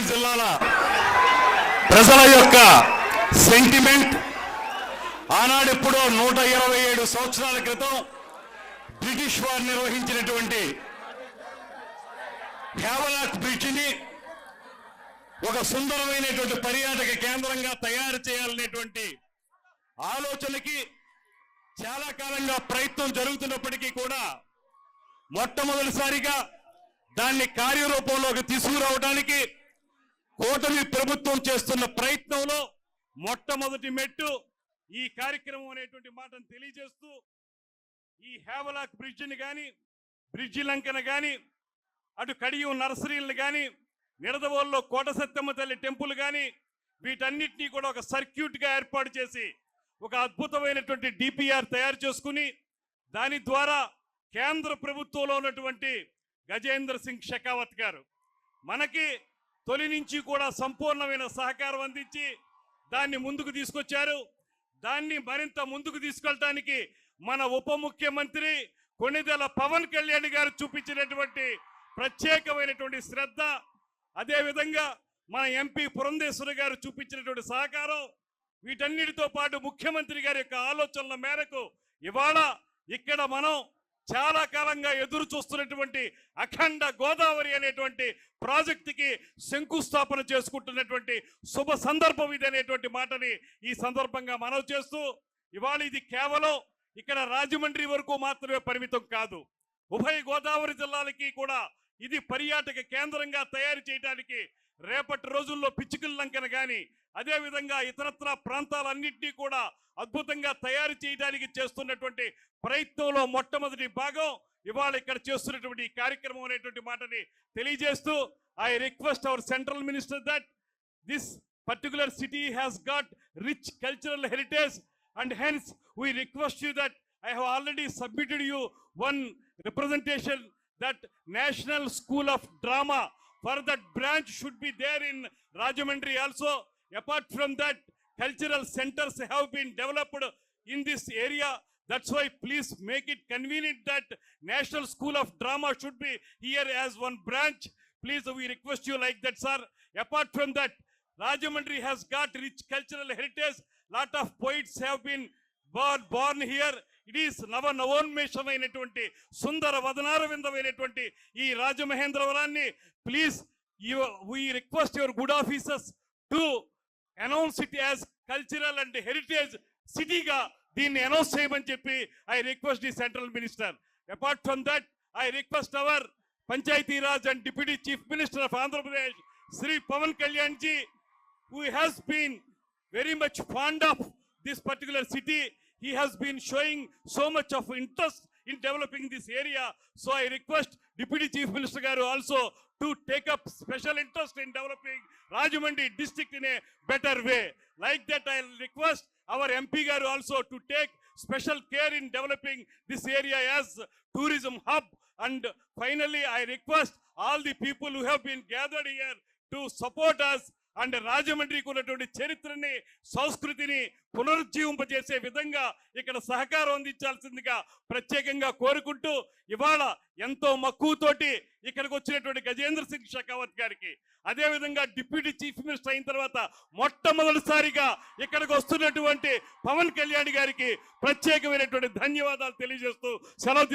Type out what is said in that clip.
గోదావరి జిల్లాల ప్రజల యొక్క సెంటిమెంట్ ఆనాడెప్పుడో నూట ఇరవై ఏడు సంవత్సరాల క్రితం బ్రిటిష్ వారు నిర్వహించినటువంటి హేవలాక్ బ్రిడ్జిని ఒక సుందరమైనటువంటి పర్యాటక కేంద్రంగా తయారు చేయాలనేటువంటి ఆలోచనకి చాలా కాలంగా ప్రయత్నం జరుగుతున్నప్పటికీ కూడా మొట్టమొదటిసారిగా దాన్ని కార్యరూపంలోకి తీసుకురావడానికి కూటమి ప్రభుత్వం చేస్తున్న ప్రయత్నంలో మొట్టమొదటి మెట్టు ఈ కార్యక్రమం అనేటువంటి మాటను తెలియజేస్తూ ఈ హేవలాక్ బ్రిడ్జిని కానీ బ్రిడ్జి లంకను కానీ అటు కడియం నర్సరీలను కానీ నిడదవోల్లో కోట సత్యమ్మ తల్లి టెంపుల్ కానీ వీటన్నిటినీ కూడా ఒక సర్క్యూట్గా ఏర్పాటు చేసి ఒక అద్భుతమైనటువంటి డిపిఆర్ తయారు చేసుకుని దాని ద్వారా కేంద్ర ప్రభుత్వంలో ఉన్నటువంటి గజేంద్ర సింగ్ షెకావత్ గారు. మనకి తొలి నుంచి కూడా సంపూర్ణమైన సహకారం అందించి దాన్ని ముందుకు తీసుకొచ్చారు. దాన్ని మరింత ముందుకు తీసుకెళ్ళటానికి మన ఉప ముఖ్యమంత్రి కొణిదెల పవన్ కళ్యాణ్ గారు చూపించినటువంటి ప్రత్యేకమైనటువంటి శ్రద్ధ అదేవిధంగా మన ఎంపీ పురంధేశ్వరి గారు చూపించినటువంటి సహకారం వీటన్నిటితో పాటు ముఖ్యమంత్రి గారి యొక్క ఆలోచనల మేరకు ఇవాళ ఇక్కడ మనం చాలా కాలంగా ఎదురు చూస్తున్నటువంటి అఖండ గోదావరి అనేటువంటి ప్రాజెక్టుకి శంకుస్థాపన చేసుకుంటున్నటువంటి శుభ సందర్భం ఇది అనేటువంటి మాటని ఈ సందర్భంగా మనవి చేస్తూ ఇవాళ ఇది కేవలం ఇక్కడ రాజమండ్రి వరకు మాత్రమే పరిమితం కాదు. ఉభయ గోదావరి జిల్లాలకి కూడా ఇది పర్యాటక కేంద్రంగా తయారు చేయడానికి రేపటి రోజుల్లో పిచ్చుకల కానీ అదేవిధంగా ఇతరత్ర ప్రాంతాలన్నింటినీ కూడా అద్భుతంగా తయారు చేయడానికి చేస్తున్నటువంటి ప్రయత్నంలో మొట్టమొదటి భాగం ఇవాళ ఇక్కడ చేస్తున్నటువంటి కార్యక్రమం అనేటువంటి మాటని తెలియజేస్తూ I request our central minister that this particular city has got rich cultural heritage and hence we request you that I already submitted you one representation that national school of drama for that branch should be there in Rajahmundry also Apart from that, cultural centers have been developed in this area. That's why please make it convenient that National School of Drama should be here as one branch. Please, we request you like that, sir. Apart from that, Rajamandri has got rich cultural heritage. Lot of poets have been born, born here. It is నవ నవోన్మేషమైనటువంటి సుందర వదనారవిందమైనటువంటి ఈ రాజమహేంద్రవరాన్ని please we request your good officers to announce it as cultural and heritage సిటీగా దీన్ని అనౌన్స్ చేయమని చెప్పి I request the central minister apart from that I request our Panchayati Raj and deputy chief minister of Andhra Pradesh Shri Pawan Kalyan ji who has been very much fond of this particular city. He has been showing so much of interest in developing this area. So I request Deputy Chief Minister Garu also to take up special interest in developing Rajahmundry district in a better way like that I request our MP గారు also to take special care in developing this area as tourism hub and finally I request all the people who have been gathered here to support us and రాజమండ్రికి ఉన్నటువంటి చరిత్రని సంస్కృతిని పునరుజ్జీవింపజేసే విధంగా ఇక్కడ సహకారం అందించాల్సిందిగా ప్రత్యేకంగా కోరుకుంటూ ఇవాళ ఎంతో మక్కువతోటి ఇక్కడికి వచ్చినటువంటి గజేంద్ర సింగ్ షెకావత్ గారికి. అదే విధంగా డిప్యూటీ చీఫ్ మినిస్టర్ అయిన తర్వాత మొట్టమొదటిసారిగా ఇక్కడికి వస్తున్నటువంటి పవన్ కళ్యాణ్ గారికి ప్రత్యేకమైనటువంటి ధన్యవాదాలు తెలియజేస్తూ సెలవు